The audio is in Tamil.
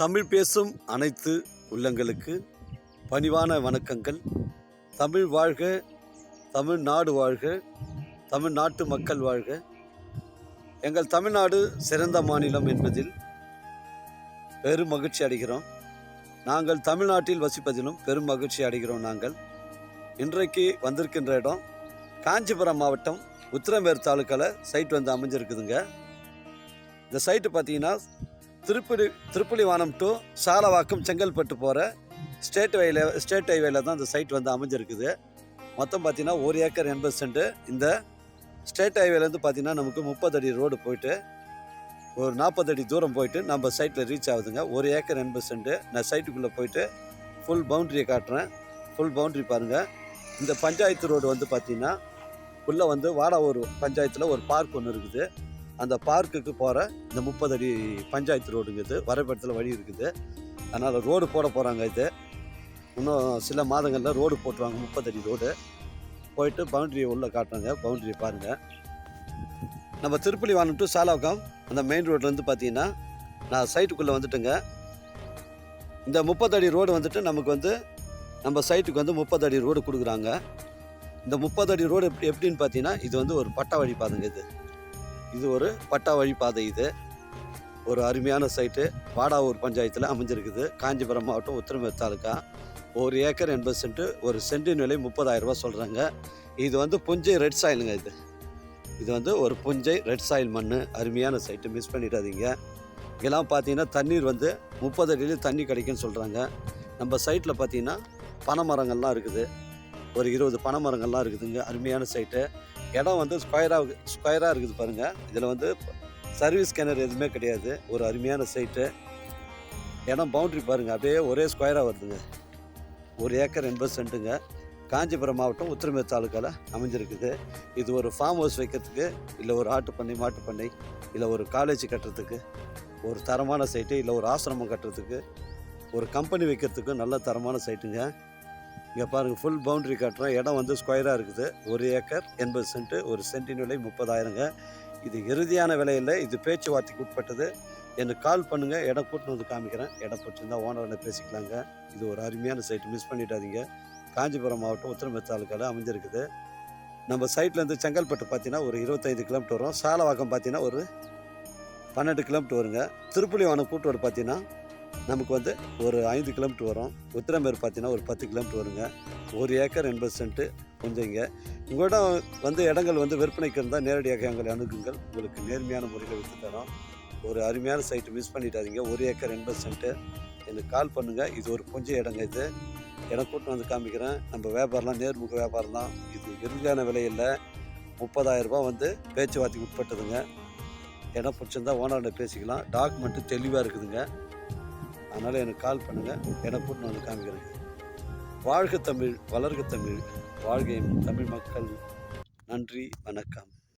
தமிழ் பேசும் அனைத்து உள்ளங்களுக்கு பணிவான வணக்கங்கள். தமிழ் வாழ்க தமிழ்நாடு வாழ்க தமிழ்நாட்டு மக்கள் வாழ்க. எங்கள் தமிழ்நாடு சிறந்த மாநிலம் என்பதில் பெரும் மகிழ்ச்சி அடைகிறோம். நாங்கள் தமிழ்நாட்டில் வசிப்பதிலும் பெரும் மகிழ்ச்சி அடைகிறோம் நாங்கள். இன்றைக்கு வந்திருக்கின்ற இடம் காஞ்சிபுரம் மாவட்டம் உத்திரமேர் தாலுக்காவில் சைட் வந்து அமைஞ்சிருக்குதுங்க. இந்த சைட்டு பார்த்தீங்கன்னா திருப்பதி திருப்புலிவானம் டு சாலவாக்கம் செங்கல்பட்டு போகிற ஸ்டேட் ஹைவேல ஸ்டேட் ஹைவேல தான் இந்த சைட் வந்து அமைஞ்சிருக்குது. மொத்தம் பார்த்தீங்கன்னா ஒரு ஏக்கர் எண்பது சென்ட் இந்த ஸ்டேட் ஹைவேலேருந்து பார்த்தீங்கன்னா நமக்கு முப்பது அடி ரோடு போயிட்டு ஒரு நாற்பது அடி தூரம் போயிட்டு நம்ம சைட்டில் ரீச் ஆகுதுங்க. ஒரு ஏக்கர் எண்பது சென்ட் நான் சைட்டுக்குள்ளே போயிட்டு ஃபுல் பவுண்ட்ரியை காட்டுறேன். ஃபுல் பவுண்ட்ரி பாருங்கள் இந்த பஞ்சாயத்து ரோடு வந்து பார்த்திங்கன்னா உள்ளே வந்து வாடாவூர் பஞ்சாயத்தில் ஒரு பார்க் ஒன்று இருக்குது. அந்த பார்க்குக்கு போகிற இந்த முப்பது அடி பஞ்சாயத்து ரோடுங்குது வரைபடத்தில் வழி இருக்குது. அதனால் ரோடு போட போகிறாங்க இது. இன்னும் சில மாதங்களில் ரோடு போட்டுருவாங்க முப்பது அடி ரோடு. போயிட்டு பவுண்ட்ரியை உள்ளே காட்டுறாங்க பவுண்ட்ரியை பாருங்கள் நம்ம திருப்பலி வானம் டு சாலாவுக்கம் அந்த மெயின் ரோட்லேருந்து பார்த்தீங்கன்னா நான் சைட்டுக்குள்ளே வந்துட்டுங்க. இந்த முப்பது அடி ரோடு வந்துட்டு நமக்கு வந்து நம்ம சைட்டுக்கு வந்து முப்பது அடி ரோடு கொடுக்குறாங்க. இந்த முப்பது அடி ரோடு எப்படி எப்படின்னு பார்த்தீங்கன்னா இது வந்து ஒரு பட்டா வழி பாதுங்க இது. இது ஒரு பட்டா வழி பாதை இது. ஒரு அருமையான சைட்டு. வாடாவூர் பஞ்சாயத்தில் அமைஞ்சிருக்குது. காஞ்சிபுரம் மாவட்டம் உத்திரமேர் தாலுக்கா ஒரு ஏக்கர் எண்பது சென்ட் ஒரு சென்டின் விலை முப்பதாயிரம் சொல்கிறாங்க இது வந்து புஞ்சை ரெட் சாயிலுங்க இது. இது வந்து ஒரு புஞ்சை ரெட் சாயில் மண் அருமையான சைட்டு. மிஸ் பண்ணிடாதீங்க. இதெல்லாம் பார்த்தீங்கன்னா தண்ணீர் வந்து முப்பது அடியில் தண்ணி கிடைக்குன்னு சொல்கிறாங்க நம்ம சைட்டில் பார்த்தீங்கன்னா பனை மரங்கள்லாம் இருக்குது. ஒரு இருபது பனை மரங்கள்லாம் இருக்குதுங்க. அருமையான சைட்டு. இடம் வந்து ஸ்கொயராக ஸ்கொயராக இருக்குது பாருங்கள் இதில் வந்து சர்வீஸ் கிணறு எதுவுமே கிடையாது. ஒரு அருமையான சைட்டு இடம் பவுண்ட்ரி பாருங்கள் அப்படியே ஒரே ஸ்கொயராக வருதுங்க. ஒரு ஏக்கர் எண்பது சென்ட்டுங்க. காஞ்சிபுரம் மாவட்டம் உத்திரமே தாலுக்காவில் அமைஞ்சிருக்குது. இது ஒரு ஃபார்ம் ஹவுஸ் வைக்கிறதுக்கு இல்லை ஒரு ஆட்டு பண்ணை மாட்டு பண்ணை இல்லை ஒரு காலேஜ் கட்டுறதுக்கு ஒரு தரமான சைட்டு இல்லை ஒரு ஆசிரமம் கட்டுறதுக்கு ஒரு கம்பெனி வைக்கிறதுக்கு நல்ல தரமான சைட்டுங்க இங்கே பாருங்கள் ஃபுல் பவுண்ட்ரி கட்டுறோம் இடம் வந்து ஸ்கொயராக இருக்குது. ஒரு ஏக்கர் எண்பது சென்ட்டு ஒரு சென்டின் விலை முப்பதாயிரங்க. இது இறுதியான விலையில் இது பேச்சுவார்த்தைக்கு உட்பட்டது. எனக்கு கால் பண்ணுங்கள் இடம் கூட்டின்னு வந்து காமிக்கிறேன். இடம் பிடிச்சிருந்தா ஓனரோட பேசிக்கலாங்க. இது ஒரு அருமையான சைட்டு மிஸ் பண்ணிடாதீங்க. காஞ்சிபுரம் மாவட்டம் உத்தரமே தாலுக்காவில் அமைஞ்சிருக்குது. நம்ம சைட்லேருந்து செங்கல்பட்டு பார்த்தீங்கன்னா ஒரு இருபத்தைந்து கிலோமீட்டர் வரும். சாலவாக்கம் பார்த்தீங்கன்னா ஒரு பன்னெண்டு கிலோமீட்டர் வருங்க. திருப்புலிவானம் கூட்டோடு பார்த்தீங்கன்னா நமக்கு வந்து ஒரு ஐந்து கிலோமீட்டர் வரும். உத்திரமேர் பார்த்தீங்கன்னா ஒரு பத்து கிலோமீட்டர் வருங்க. ஒரு ஏக்கர் எண்பது சென்ட்டு கொஞ்சம் இங்கே உங்களிடம் வந்து இடங்கள் வந்து விற்பனைக்கு இருந்தால் நேரடியாக எங்களை அணுகுங்கள். உங்களுக்கு நேர்மையான முறையில் விற்று தரோம். ஒரு அருமையான சைட்டு மிஸ் பண்ணிட்டாதீங்க ஒரு ஏக்கர் எண்பது சென்ட்டு எனக்கு கால் பண்ணுங்கள் இது ஒரு கொஞ்சம் இடங்க இது. இடம் கூட்டம் வந்து காமிக்கிறேன். நம்ம வியாபாரம்லாம் நேர்முக வியாபாரம் தான். இது இறுதியான விலையில் முப்பதாயிரம் ரூபாய் வந்து பேச்சுவார்த்தைக்கு உட்பட்டதுங்க. இடம் பிடிச்சிருந்தா ஓனர்கிட்ட பேசிக்கலாம். டாக்குமெண்ட்டு தெளிவாக இருக்குதுங்க. அதனால் எனக்கு கால் பண்ணுங்கள் இடம் கூட்டு நான் காமிக்கிறேன். வாழ்க தமிழ் வளர்க தமிழ் வாழ்கையும் தமிழ் மக்கள். நன்றி வணக்கம்.